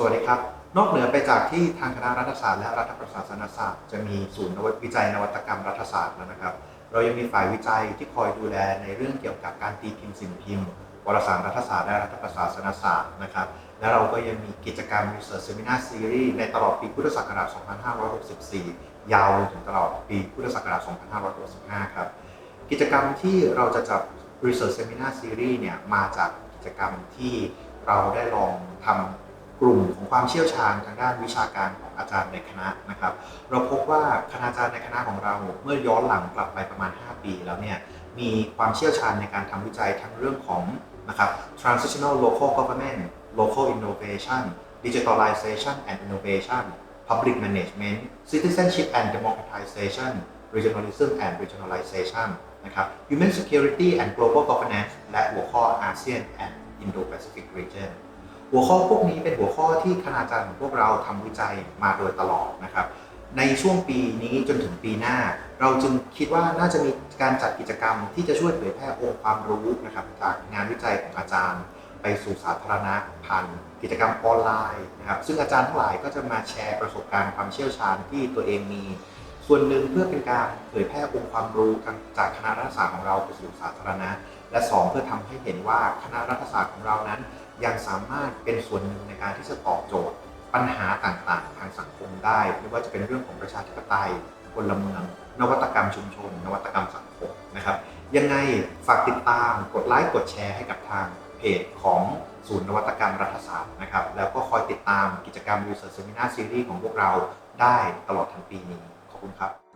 สวัสดีครับ นอกเหนือไปจากที่ทางคณะรัฐศาสตร์และรัฐประศาสนศาสตร์จะมีศูนย์นวัตวิจัยนวัตกรรมรัฐศาสตร์แล้วนะครับ เรายังมีฝ่ายวิจัยที่คอยดูแลในเรื่องเกี่ยวกับการตีพิมพ์สิ่งพิมพ์วารสารรัฐศาสตร์และรัฐประศาสนศาสตร์นะครับ และเราก็ยังมีกิจกรรม Research Seminar Series ในตลอดปีพุทธศักราช 2564 ยาวถึงตลอดปีพุทธศักราช 2565 ครับ กิจกรรมที่เราจะจับ Research Seminar Series เนี่ยมาจากกิจกรรมที่เราได้ลองทำ กลุ่มของความเชี่ยวชาญทางด้านวิชาการของอาจารย์ในคณะนะครับ เราพบว่าคณาจารย์ในคณะของเราเมื่อย้อนหลังกลับไปประมาณ 5 ปีแล้วเนี่ยมีความเชี่ยวชาญในการทำวิจัยทั้งเรื่องของนะครับ transitional local government local innovation digitalization and innovation public management citizenship and democratization regionalism and regionalization นะครับ human security and global governance และหัวข้อ ASEAN and Indo-Pacific region หัวข้อพวกนี้เป็นหัวข้อที่คณาจารย์ของพวกเราทำวิจัยมาโดยตลอดนะครับ ในช่วงปีนี้จนถึงปีหน้า เราจึงคิดว่าน่าจะมีการจัดกิจกรรมที่จะช่วยเผยแพร่องค์ความรู้นะครับจากงานวิจัยของอาจารย์ ไปสู่สาธารณะผ่านกิจกรรมออนไลน์นะครับซึ่งอาจารย์ทั้งหลายก็จะมาแชร์ประสบการณ์ความเชี่ยวชาญที่ตัวเองมี ส่วนหนึ่งเพื่อเป็นการเผยแพร่องค์ความรู้จากคณะรัฐศาสตร์ของเราไปสู่สาธารณะ และสองเพื่อทำให้เห็นว่าคณะรัฐศาสตร์ของเรานั้น ยังสามารถเป็นส่วนหนึ่งในการที่จะตอบโจทย์ ปัญหาต่างๆ ทางสังคมได้ไม่ว่าจะเป็นเรื่องของประชาธิปไตยพลเมือง นวัตกรรมชุมชน นวัตกรรมสังคมนะครับ ยังไงฝากติดตามกดไลค์กดแชร์ให้กับทางเพจของศูนย์นวัตกรรมรัฐศาสตร์นะครับ แล้วก็คอยติดตามกิจกรรม Research Seminar Series ของพวกเราได้ตลอดทั้งปีนี้ อบคุณครับ